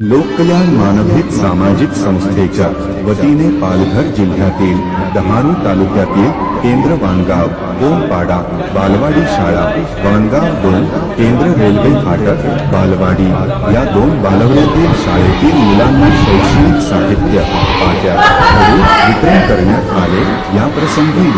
लोककल्याण मानविक, सामाजिक संस्थेच्या वतीने पालघर जिल्ह्यातील डहाणू तालुक्यातील केंद्र वाणगाव, ओमपाडा, बालवाडी शाळा, वाणगाव दोन, केंद्र रेल्वे फाटक, बालवाडी या दोन बालवड्यातील शाळेतील मुलांना शैक्षणिक साहित्य वितरण या प्रसंगी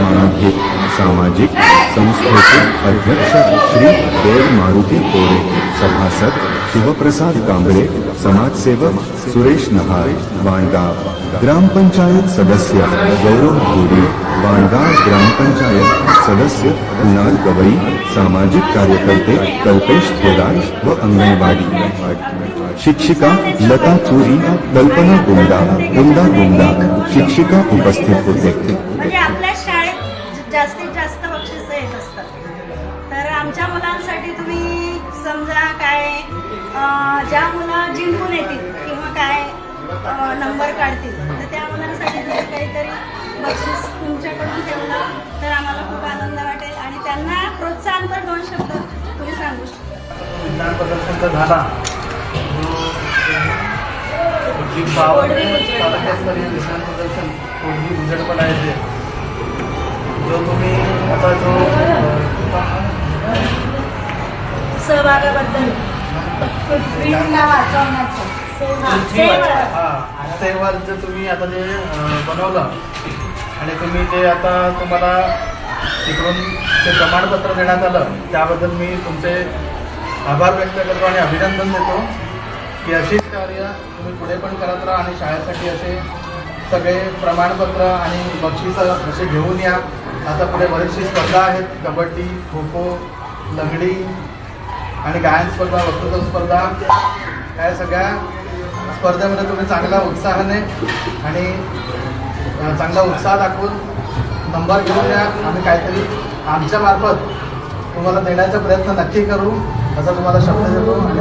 मानविक, सामाजिक संस्थेचे अध्यक्ष श्री देव मारुती कोरे, सभासद शिवप्रसाद कांबळे ठाकरे समाजसेवक सुरेश नहार वाणगाव ग्रामपंचायत सदस्य गौरव धुरी वाणगाव ग्रामपंचायत सदस्य कुणाल गवई सामाजिक कार्यकर्ते कल्पेश थोरात व अंगणवाडी. शिक्षिका लता चुरी कल्पना गुंडा गुंडा गुंडा शिक्षिका उपस्थित होते. म्हणजे जास्तीत जास्त बक्षिसं येत असतात. तर आमच्या मुलांसाठी तुम्ही समजा काय ज्या मुलं जिंकून येतील किंवा काय नंबर काढतील तर त्या मुलांसाठी तुम्ही काहीतरी बक्षीस तुमच्याकडून ठेवलं तर आम्हाला खूप आनंद वाटेल आणि त्यांना प्रोत्साहन तर दोन शब्द तुम्ही सांगू शकता. विज्ञान प्रदर्शनचा झाला. जो जी पाव तालुक्यास्तरीय विज्ञान प्रदर्शन कोणती उजडपणा येते जो तुम्ही आता जो सहभागाबद्दल. वाचवण्याचं. हा सेवर जे तुम्ही आता जे बनवलं आणि तुम्ही ते आता तुम्हाला तिकडून ते प्रमाणपत्र देण्यात आलं त्याबद्दल मी तुमचे आभार व्यक्त करतो आणि अभिनंदन देतो. की अशीच कार्य तुम्ही पुढे पण करत राहा आणि शाळेसाठी असे सगळे प्रमाणपत्र आणि बक्षिसं असे घेऊन या. आता पुढे बरीचशी स्पर्धा आहेत. कबड्डी खो खो लंगडी आणि गायन स्पर्धा वक्तृत्व स्पर्धा या सगळ्या स्पर्धेमध्ये तुम्ही चांगल्या उत्साहाने आणि चांगला उत्साह दाखवून नंबर घेऊन द्या आम्ही काहीतरी आमच्या मार्फत तुम्हाला देण्याचा प्रयत्न नक्की करू असा तुम्हाला शब्द देतो आणि